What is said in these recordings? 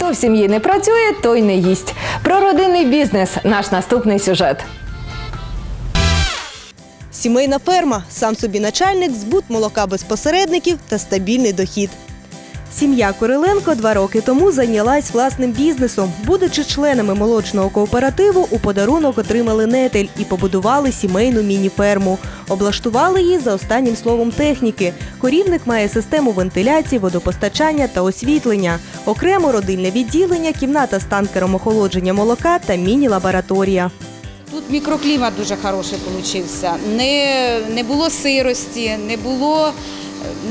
Хто в сім'ї не працює, той не їсть. Про родинний бізнес наш наступний сюжет. Сімейна ферма, сам собі начальник, збут молока без посередників та стабільний дохід. Сім'я Кириленко два роки тому зайнялась власним бізнесом. Будучи членами молочного кооперативу, у подарунок отримали нетель і побудували сімейну міні-ферму. Облаштували її за останнім словом техніки. Корівник має систему вентиляції, водопостачання та освітлення, окремо родильне відділення, кімната з танкером охолодження молока та міні-лабораторія. Тут мікроклімат дуже хороший получився. Не, не було сирості, не було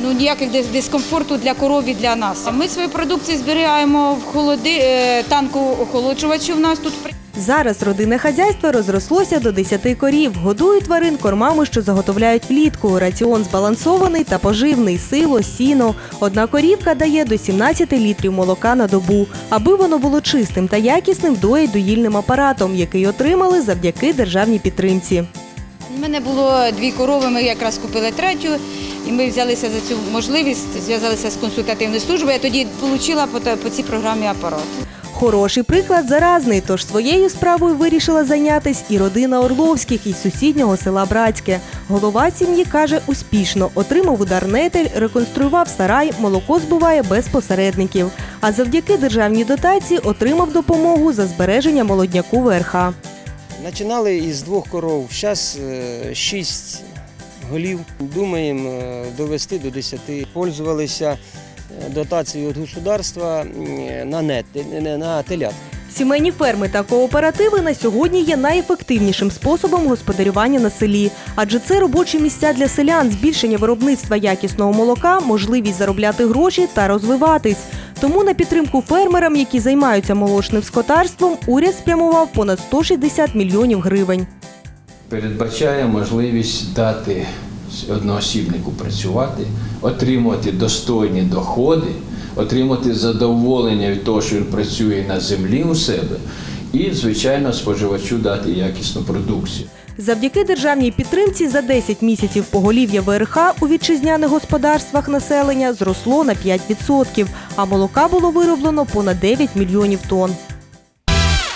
ну, ніяких дис- дискомфорту для коров і для нас. Ми свою продукцію зберігаємо в холоди, е, танку охолоджувачі у нас тут. Зараз родинне хазяйство розрослося до 10 корів. Годують тварин кормами, що заготовляють влітку. Раціон збалансований та поживний, сило, сіно. Одна корівка дає до 17 літрів молока на добу. Аби воно було чистим та якісним, доїть доїльним апаратом, який отримали завдяки державній підтримці. У мене було дві корови, ми якраз купили третю, і ми взялися за цю можливість, зв'язалися з консультативною службою. Я тоді отримала по, по цій програмі апарат. Хороший приклад заразний, тож своєю справою вирішила зайнятись і родина Орловських із сусіднього села Братське. Голова сім'ї каже, успішно отримав удар нетель, реконструював сарай, молоко збуває без посередників. А завдяки державній дотації отримав допомогу за збереження молодняку ВРХ. Починали із двох коров, зараз шість голів. Думаємо е, довести до 10. Пользувалися е, дотацією від государства на нет, не на телят. Сімейні ферми та кооперативи на сьогодні є найефективнішим способом господарювання на селі, адже це робочі місця для селян, збільшення виробництва якісного молока, можливість заробляти гроші та розвиватись. Тому на підтримку фермерам, які займаються молочним скотарством, уряд спрямував понад 160 мільйонів гривень. передбачає можливість дати одноосібнику працювати, отримувати достойні доходи, отримати задоволення від того, що він працює на землі у себе, і, звичайно, споживачу дати якісну продукцію. Завдяки державній підтримці за 10 місяців поголів'я ВРХ у вітчизняних господарствах населення зросло на 5%, а молока було вироблено понад 9 мільйонів тонн.